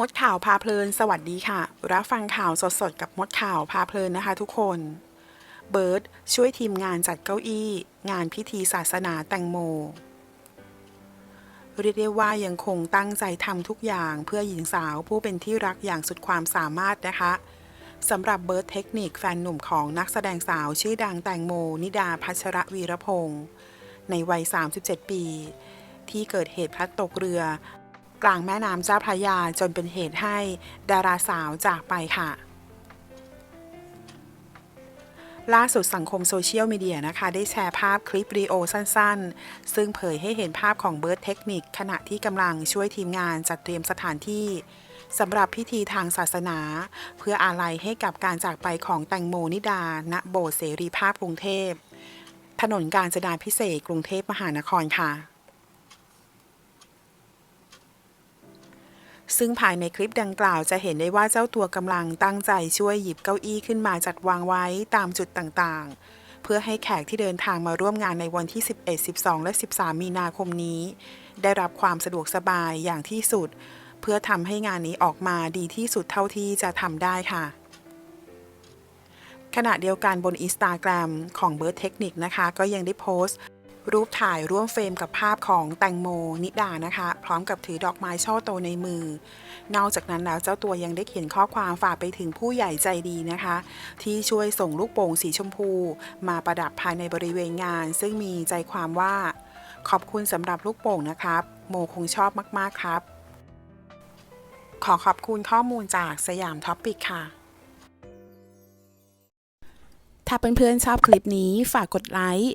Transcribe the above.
มดข่าวพาเพลิน สวัสดีค่ะ รับฟังข่าวสดๆ กับมดข่าวพาเพลินนะคะทุกคน เบิร์ตช่วยทีมงานจัดเก้าอี้ งานพิธีศาสนาแตงโม เรียกได้ว่ายังคงตั้งใจทำทุกอย่างเพื่อหญิงสาวผู้เป็นที่รักอย่างสุดความสามารถนะคะสำหรับเบิร์ตเทคนิคแฟนหนุ่มของนักแสดงสาวชื่อดังแตงโม นิดาพัชรวีรพงศ์ในวัย 37 ปี ที่เกิดเหตุพลัดตกเรือ กลางแม่น้ำเจ้าพระยาจนเป็นเหตุให้ดาราสาวจากไปค่ะ ล่าสุดสังคมโซเชียลมีเดียนะคะ ได้แชร์ภาพคลิปวิดีโอสั้นๆ ซึ่งเผยให้เห็นภาพของเบิร์ดเทคนิคขณะที่กำลังช่วยทีมงานจัดเตรียมสถานที่สำหรับพิธีทางศาสนา เพื่ออาลัยให้กับการจากไปของแตงโมนิดา ณโบสถ์เสรีภาพกรุงเทพ ถนนกาญจนาพิเศษกรุงเทพมหานครค่ะ ซึ่งภายในคลิปดังกล่าวจะเห็นได้ว่าเจ้าตัวกำลังตั้งใจช่วยหยิบเก้าอี้ขึ้นมาจัดวางไว้ตามจุดต่างๆ เพื่อให้แขกที่เดินทางมาร่วมงานในวันที่ 11 12 และ 13 มีนาคมนี้ ได้รับความสะดวกสบายอย่างที่สุด เพื่อทำให้งานนี้ออกมาดีที่สุดเท่าที่จะทำได้ค่ะขณะเดียวกันบนอินสตาแกรมของเบิร์ดเทคนิคนะคะ ก็ยังได้โพสต์ รูปถ่ายร่วมเฟรมกับภาพของแตงโมนิดานะคะ พร้อมกับถือดอกไม้ช่อโตในมือ นอกจากนั้นแล้วเจ้าตัวยังได้เขียนข้อความฝากไปถึงผู้ใหญ่ใจดีนะคะ ที่ช่วยส่งลูกโป่งสีชมพู มาประดับภายในบริเวณงาน ซึ่งมีใจความว่า ขอบคุณสำหรับลูกโป่งนะครับ โมคงชอบมากๆครับ ขอขอบคุณข้อมูลจากสยามท็อปปิกค่ะถ้าเพื่อนๆชอบคลิปนี้ฝากกดไลค์